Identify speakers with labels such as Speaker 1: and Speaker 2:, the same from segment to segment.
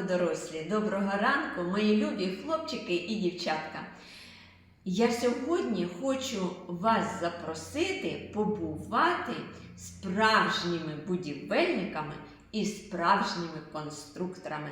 Speaker 1: ранку, дорослі! Доброго ранку, мої любі хлопчики і дівчатка. Я сьогодні хочу вас запросити побувати справжніми будівельниками і справжніми конструкторами.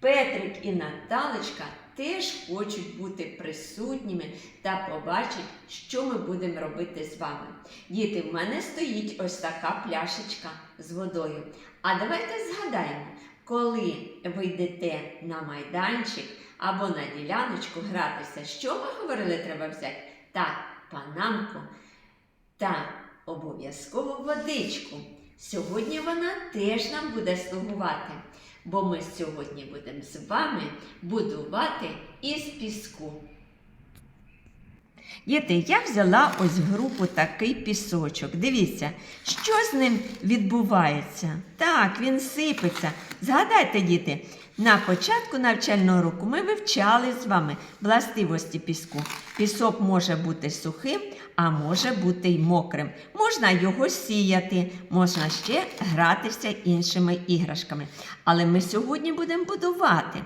Speaker 1: Петрик і Наталочка теж хочуть бути присутніми та побачити, що ми будемо робити з вами. Діти, в мене стоїть ось така пляшечка з водою. А давайте згадаємо, коли ви йдете на майданчик або на діляночку гратися, що ми говорили, треба взяти? Так, панамку та обов'язково водичку. Сьогодні вона теж нам буде слугувати, бо ми сьогодні будемо з вами будувати із піску. Діти, я взяла ось групу такий пісочок. Дивіться, що з ним відбувається. Так, він сипеться. Згадайте, діти, на початку навчального року ми вивчали з вами властивості піску. Пісок може бути сухим, а може бути й мокрим. Можна його сіяти, можна ще гратися іншими іграшками. Але ми сьогодні будемо будувати.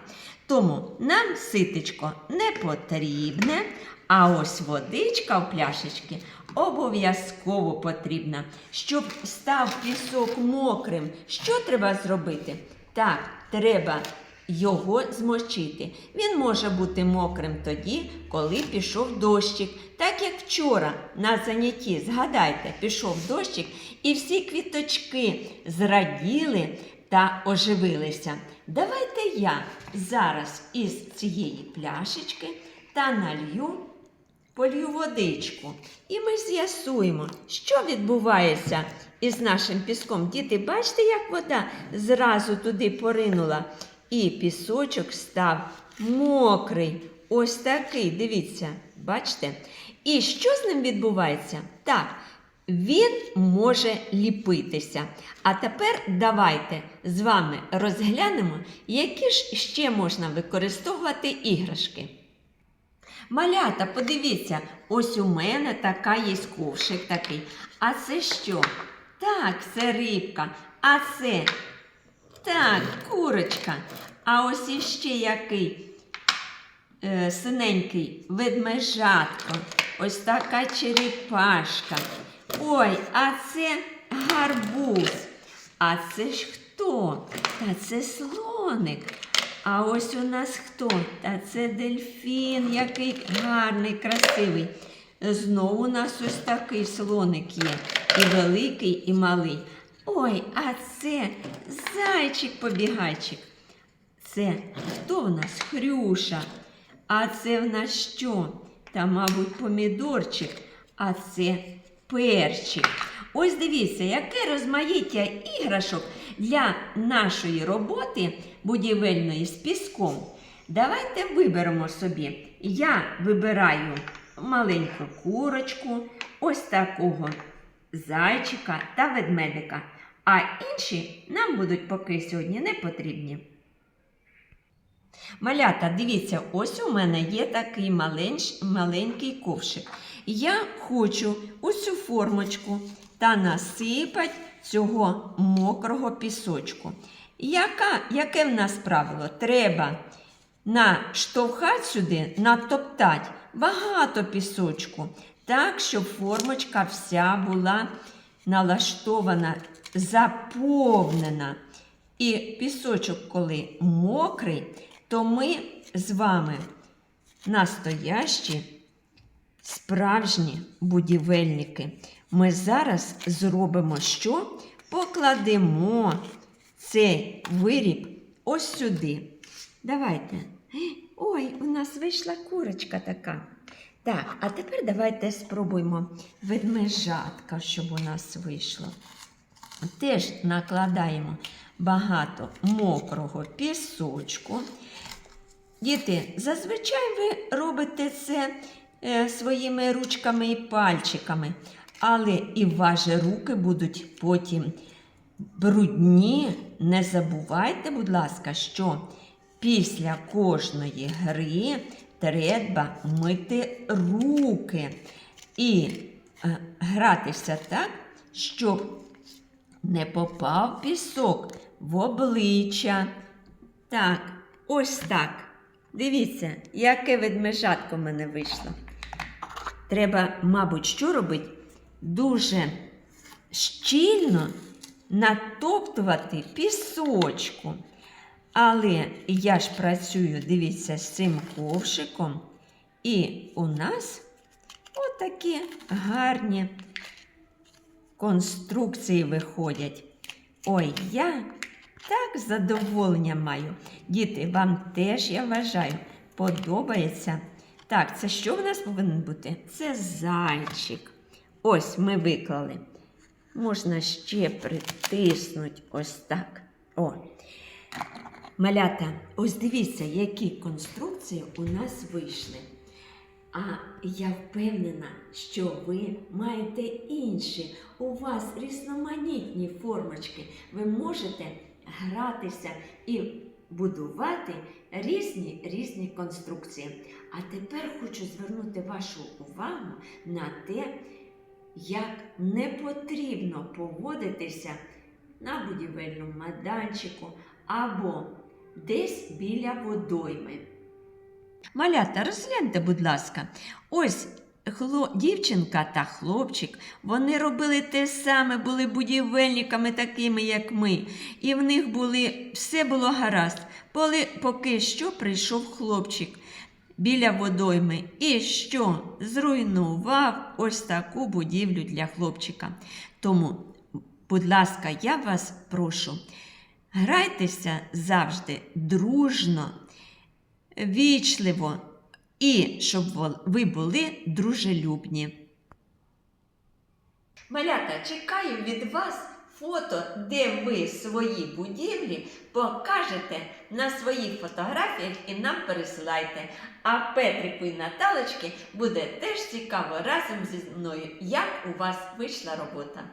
Speaker 1: Тому нам ситечко не потрібне, а ось водичка в пляшечці обов'язково потрібна. Щоб став пісок мокрим, що треба зробити? Так, треба його змочити. Він може бути мокрим тоді, коли пішов дощик. Так як вчора на занятті, згадайте, пішов дощик, і всі квіточки зраділи та оживилися. Давайте я зараз із цієї пляшечки та налью полью водичку. І ми з'ясуємо, що відбувається із нашим піском. Діти, бачите, як вода зразу туди поринула. І пісочок став мокрий. Ось такий, дивіться, бачите? І що з ним відбувається? Так, він може ліпитися. А тепер давайте з вами розглянемо, які ж ще можна використовувати іграшки. Малята, подивіться, ось у мене така є ковшик такий. А це що? Так, це рибка. А це так, курочка. А ось іще який е, синенький ведмежатко. Ось така черепашка. Ой, а це гарбуз. А це ж хто? Та це слоник. А ось у нас хто? Та це дельфін, який гарний, красивий. Знову у нас ось такий слоник є. І великий, і малий. Ой, а це зайчик-побігайчик. Це хто в нас? Хрюша. А це в нас що? Та, мабуть, помідорчик, а це перчик. Ось дивіться, яке розмаїття іграшок для нашої роботи будівельної з піском. Давайте виберемо собі. Я вибираю маленьку курочку, ось такого зайчика та ведмедика. А інші нам будуть поки сьогодні не потрібні. Малята, дивіться, ось у мене є такий маленьш, маленький ковшик. Я хочу цю формочку та насипати цього мокрого пісочку. Яка, Яке в нас правило? Треба наштовхати сюди, натоптати багато пісочку, так, щоб формочка вся була налаштована, заповнена. І пісочок, коли мокрий, то ми з вами настоящі справжні будівельники. Ми зараз зробимо що? Покладемо цей виріб ось сюди. Давайте. Ой, у нас вийшла курочка така. Так, а тепер давайте спробуємо ведмежатка, щоб у нас вийшло. Теж накладаємо багато мокрого пісочку. Діти, зазвичай ви робите це своїми ручками і пальчиками, але і ваші руки будуть потім брудні. Не забувайте, будь ласка, що після кожної гри треба мити руки і е, гратися так, щоб не попав пісок в обличчя, Так, ось так. Дивіться, яке ведмежатко в мене вийшло. Треба, мабуть, що робити? Дуже щільно натоптувати пісочку. Але я ж працюю, дивіться, з цим ковшиком. І у нас отакі гарні конструкції виходять. Ой, я так задоволення маю. Діти, вам теж, я вважаю, подобається. Так, це що в нас повинен бути? Це зайчик. Ось ми виклали. Можна ще притиснути ось так. О. Малята, ось дивіться, які конструкції у нас вийшли. А я впевнена, що ви маєте інші. У вас різноманітні формочки. Ви можете гратися і будувати різні різні конструкції. А тепер хочу звернути вашу увагу на те, як не потрібно поводитися на будівельному майданчику або десь біля водойми. Малята, розгляньте, будь ласка, ось хло... дівчинка та хлопчик, вони робили те саме, були будівельниками такими, як ми. І в них були, все було гаразд. Поли... Поки що прийшов хлопчик біля водойми і що зруйнував ось таку будівлю для хлопчика. Тому, будь ласка, я вас прошу, грайтеся завжди дружно вічливо і щоб ви були дружелюбні. Малята, чекаю від вас фото, де ви свої будівлі покажете на своїх фотографіях і нам пересилайте. А Петрику і Наталочки буде теж цікаво разом зі мною, як у вас вийшла робота.